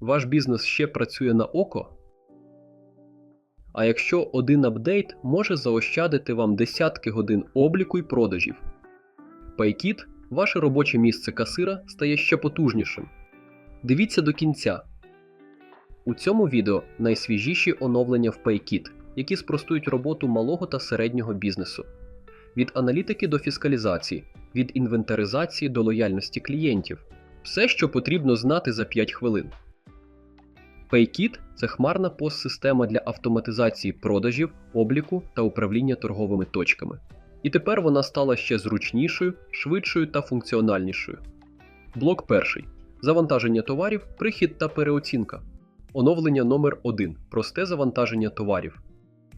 Ваш бізнес ще працює на око? А якщо один апдейт може заощадити вам десятки годин обліку й продажів? PayKit – ваше робоче місце касира стає ще потужнішим. Дивіться до кінця. У цьому відео найсвіжіші оновлення в PayKit, які спростують роботу малого та середнього бізнесу. Від аналітики до фіскалізації, від інвентаризації до лояльності клієнтів. Все, що потрібно знати за 5 хвилин. PayKit – це хмарна постсистема для автоматизації продажів, обліку та управління торговими точками. І тепер вона стала ще зручнішою, швидшою та функціональнішою. Блок перший. Завантаження товарів, прихід та переоцінка. Оновлення номер 1 Просте завантаження товарів.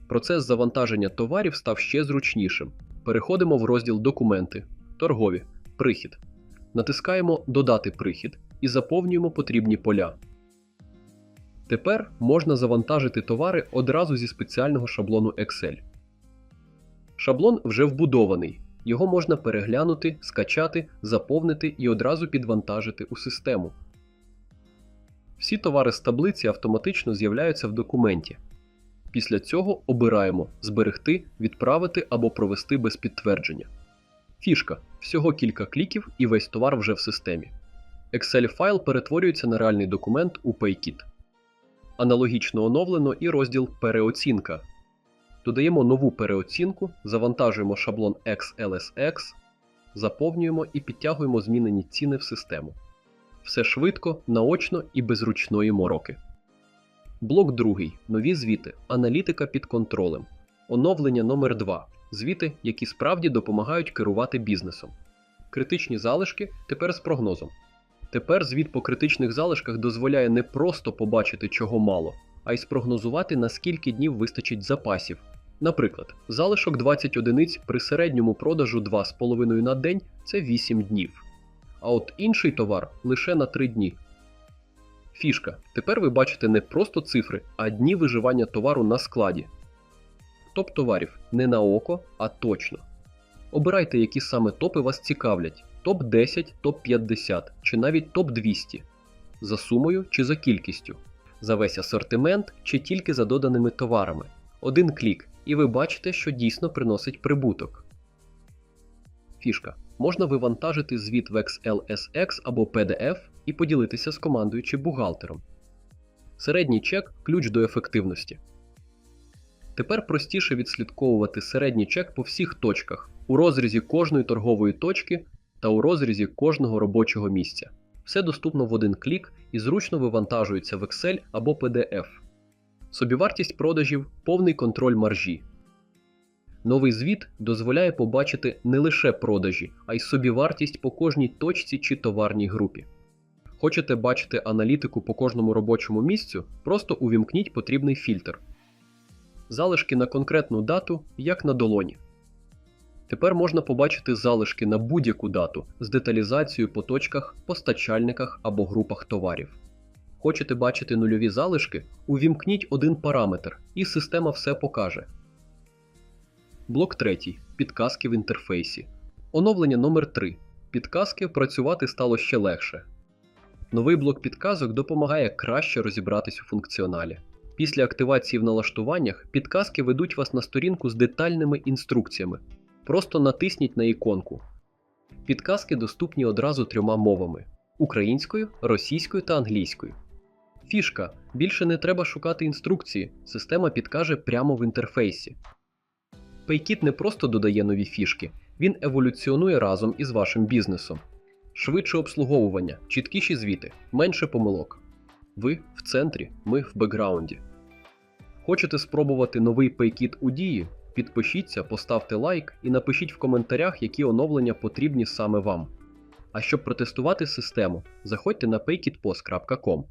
Процес завантаження товарів став ще зручнішим. Переходимо в розділ Документи, торгові, прихід. Натискаємо Додати прихід і заповнюємо потрібні поля. Тепер можна завантажити товари одразу зі спеціального шаблону Excel. Шаблон вже вбудований. Його можна переглянути, скачати, заповнити і одразу підвантажити у систему. Всі товари з таблиці автоматично з'являються в документі. Після цього обираємо Зберегти, відправити або провести без підтвердження. Фішка всього кілька кліків і весь товар вже в системі. Excel файл перетворюється на реальний документ у PayKit. Аналогічно оновлено і розділ Переоцінка. Додаємо нову переоцінку, завантажуємо шаблон XLSX, заповнюємо і підтягуємо змінені ціни в систему. Все швидко, наочно і без ручної мороки. Блок 2. Нові звіти. Аналітика під контролем. Оновлення номер 2 Звіти, які справді допомагають керувати бізнесом. Критичні залишки тепер з прогнозом. Тепер звіт по критичних залишках дозволяє не просто побачити, чого мало, а й спрогнозувати, на скільки днів вистачить запасів. Наприклад, залишок 20 одиниць при середньому продажу 2,5 на день це 8 днів. А от інший товар лише на 3 дні. Фішка. Тепер ви бачите не просто цифри, а дні виживання товару на складі. Топ товарів не на око, а точно. Обирайте, які саме топи вас цікавлять: топ 10, топ 50 чи навіть топ 200. За сумою чи за кількістю, за весь асортимент чи тільки за доданими товарами. Один клік, і ви бачите, що дійсно приносить прибуток. Фішка. Можна вивантажити звіт в XLSX або PDF і поділитися з командою чи бухгалтером. Середній чек ключ до ефективності. Тепер простіше відслідковувати середній чек по всіх точках у розрізі кожної торгової точки та у розрізі кожного робочого місця. Все доступно в один клік і зручно вивантажується в Excel або PDF. Собівартість продажів повний контроль маржі. Новий звіт дозволяє побачити не лише продажі, а й собівартість по кожній точці чи товарній групі. Хочете бачити аналітику по кожному робочому місцю? Просто увімкніть потрібний фільтр. Залишки на конкретну дату, як на долоні. Тепер можна побачити залишки на будь-яку дату з деталізацією по точках, постачальниках або групах товарів. Хочете бачити нульові залишки? Увімкніть один параметр, і система все покаже. Блок 3. Підказки в інтерфейсі. Оновлення номер 3 Підказки працювати стало ще легше. Новий блок підказок допомагає краще розібратись у функціоналі. Після активації в налаштуваннях підказки ведуть вас на сторінку з детальними інструкціями. Просто натисніть на іконку. Підказки доступні одразу трьома мовами: українською, російською та англійською. Фішка більше не треба шукати інструкції, система підкаже прямо в інтерфейсі. PayKit не просто додає нові фішки, він еволюціонує разом із вашим бізнесом. Швидше обслуговування, чіткіші звіти, менше помилок. Ви в центрі, ми в бекграунді. Хочете спробувати новий PayKit у дії? Підпишіться, поставте лайк і напишіть в коментарях, які оновлення потрібні саме вам. А щоб протестувати систему, заходьте на paykitpost.com